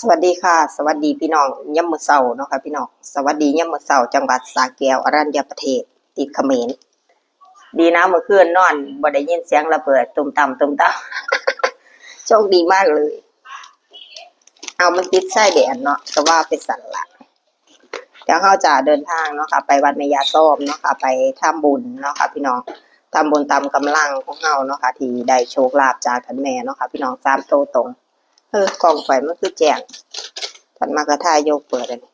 สวัสดีค่ะ สวัสดีพี่น้องยามมื้อเช้าเนาะค่ะพี่น้องสวัสดียามมื้อเช้าจังหวัดสระแก้วอรัญญประเทศ ติดเขมรดีนะเมื่อคืนนอนบ่ได้ยินเสียงระเบิดตุ่มต่ำตุ่มต่ำโชคดีมากเลย เอามันติดไส้แดนเนาะก็ว่าเป็นสันละเดี๋ยวเราจะเดินทางเนาะค่ะ ไปวัดแม่ยาส้มเนาะค่ะ ไปทำบุญเนาะค่ะพี่น้องทำบุญตามกำลังของเราเนาะค่ะ ที่ได้โชคลาภจากท่านแม่เนาะค่ะ พี่น้องสามโตวตรง เออกล่องไฟมันคือแจ้งทันมากระทายโยกเปิดอันนี้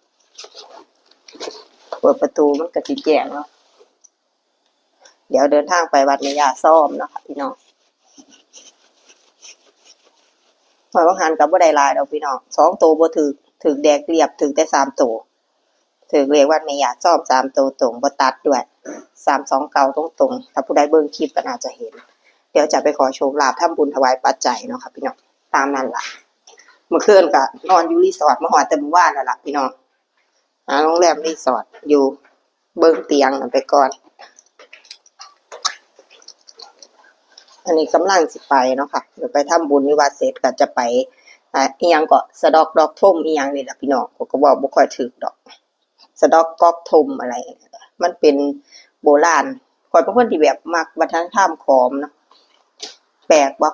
เปิดประตูมันก็สิแจงเนาะเดี๋ยวเดินทางไปวัดแม่ยาซ่อมเนาะค่ะพี่น้องหอยบางหันกับบ่ได้ลายดอกพี่น้องสองตัวบ่ถือถือแดกเรียบถือแต่สามตัวถือเรียกวัดแม่ยาซ่อมสามตัวตรงบ่ตัดด้วยสามสองเก้าตรงตรงถ้าผู้ใดเบิ่งคลิปก็น่าจะเห็น เดี๋ยวจะไปขอโชคลาภทำบุญถวายปัจจัยเนาะค่ะพี่น้อง ตามนั้นล่ะเมื่อคืนก็นอนอยู่รีสอร์ทมาหอดแต่เมื่อวานนั่นล่ะพี่น้องหาโรงแรมรีสอร์ทอยู่เบิ่งเตียงนั่นไปก่อน อันนี้กำลังสิไปเนาะค่ะเดี๋ยวไปทำบุญวิวาเสร็จก็จะไปอ่าอียังก็สะดอกดอกทุ่มอียังนี่แหละพี่น้องผมก็บอกบ่ค่อยถึกดอก สะดอกกอกทุ่มอะไร มันเป็นโบราณคอยเป็นคนที่แบบมักวัฒนธรรมขอมเนาะแปลกบ่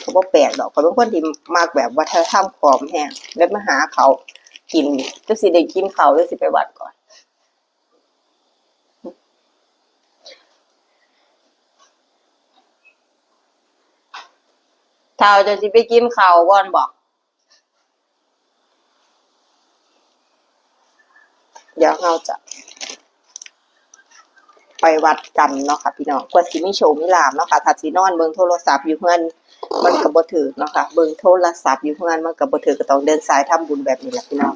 เขาบ่แปลกดอกเขาเป็นคนที่มักแบบวัฒนธรรมขอมแฮงแล้วมาหาเขากินจักสิได้กินเขาวหรือสิไปวัดก่อนเท่าจะสิไปกินข้าวบ่อนบอก เดี๋ยวเราจะไปวัดกันเนาะค่ะพี่น้องกว่าสิมีโชว์มีลามเนาะค่ะถ้าสินอนเบิ่งโทรศัพท์อยู่เพื่อน มันก็บ่ถือเนาะค่ะเบิ่งโทรศัพท์อยู่เพื่อนมันก็บ่ถือก็ต้องเดินสายทำบุญแบบนี้แหละพี่น้อง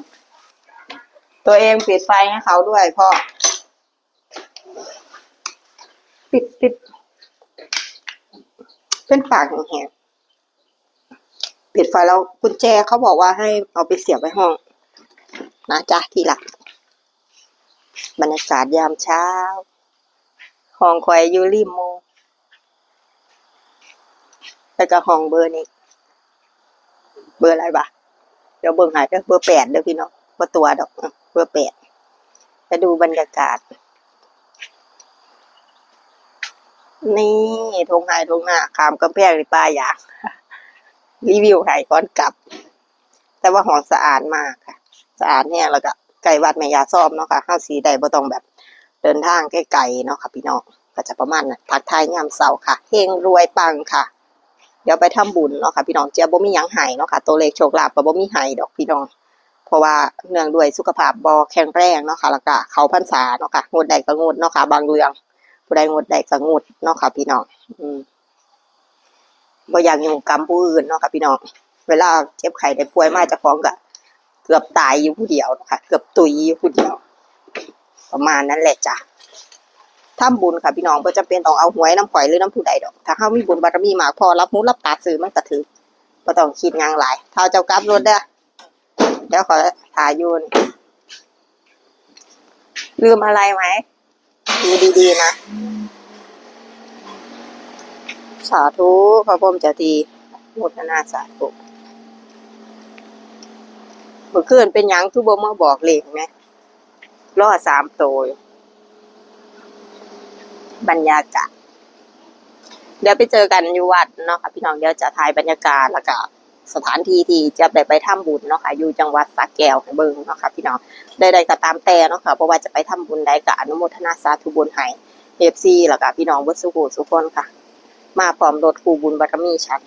ตัวเองปิดไฟให้เขาด้วยพ่อปิดปิดเป็นปากแหงปิดไฟแล้วกุญแจเขาบอกว่าให้เอาไปเสียบไว้ห้อง นะจ๊ะที่หลักบรรยากาศยามเช้า ห้องคอยอยู่ริมโม แล้วก็ห้องเบอร์นี้ เบอร์อะไรบะเดี๋ยวเบอร์หายเด้อเบอร์แปดเด้อพี่น้องเบอร์ตัวดอก เบอร์แปดไปดูบรรยากาศ นี่ทงไฮทงหน้าขามกำแพงในป้าอยากรีวิวไห้ก่อนกลับ แต่ว่าห้องสะอาดมากค่ะ สะอาดเนี่ยแล้วก็ไก่วัดแม่ยาซ่อมเนาะค่ะห้าวสีใดบ่ต้องแบบ เดินทางไกลๆเนาะค่ะ พี่น้องก็จะประมาณนั้นทักทายยามเสาร์ค่ะเฮงรวยปังค่ะ เดี๋ยวไปทำบุญเนาะค่ะพี่น้องเจ้าบ่มียังให้เนาะค่ะ ตัวเลขโชคลาภก็บ่มีให้ดอกพี่น้อง เพราะว่าเนื่องด้วยสุขภาพบ่แข็งแรงเนาะค่ะแล้วก็เขาพรรษาเนาะค่ะงดใดก็งดเนาะค่ะ บางเรื่องผู้ใดงดใดก็งดเนาะค่ะพี่น้อง อืมบ่อยากยุ่งกรรมผู้อื่นเนาะค่ะพี่น้อง เวลาเจ็บไข้ได้ป่วยมาจะฟ้องก็เกือบตายอยู่ผู้เดียวนะคะเกือบตุยอยู่ผู้เดียว ประมาณนั้นแหละจ้ะ ทำบุญค่ะพี่น้องบ่จำเป็นต้องเอาหวยน้ำข่อยหรือน้ำผู้ใดดอก ถ้าเฮามีบุญบารมีมากพอรับหูรับตาซื้อมันก็ถือบ่ต้องคิดหยังหลายถ้าเจ้ากลับรถเด้อเดี๋ยวขอถ่ายยูนลืมอะไรไหมดูดีๆนะ สาธุพระพรหมเจ้าทีมุทนาสาธุเมื่อคืนเป็นยังทุบมาบอกเลขไหมรอสามโตวอยู่ บรรยากาศ เดี๋ยวไปเจอกันอยู่วัดเนาะค่ะพี่น้องเดี๋ยวจะถ่ายบรรยากาศแล้วก็สถานที่ที่จะไปไปทำบุญเนาะค่ะอยู่จังหวัดสระแก้วเบิงเนาะค่ะพี่น้องใดๆก็ตามแต่เนาะค่ะเพราะว่าจะไปทำบุญใดก็อนุโมทนาสาธุบุญให้เอฟซีแล้วก็พี่น้องวัดสุโขสุคนค่ะ มาพร้อมรถคูบุญบารมีฉัน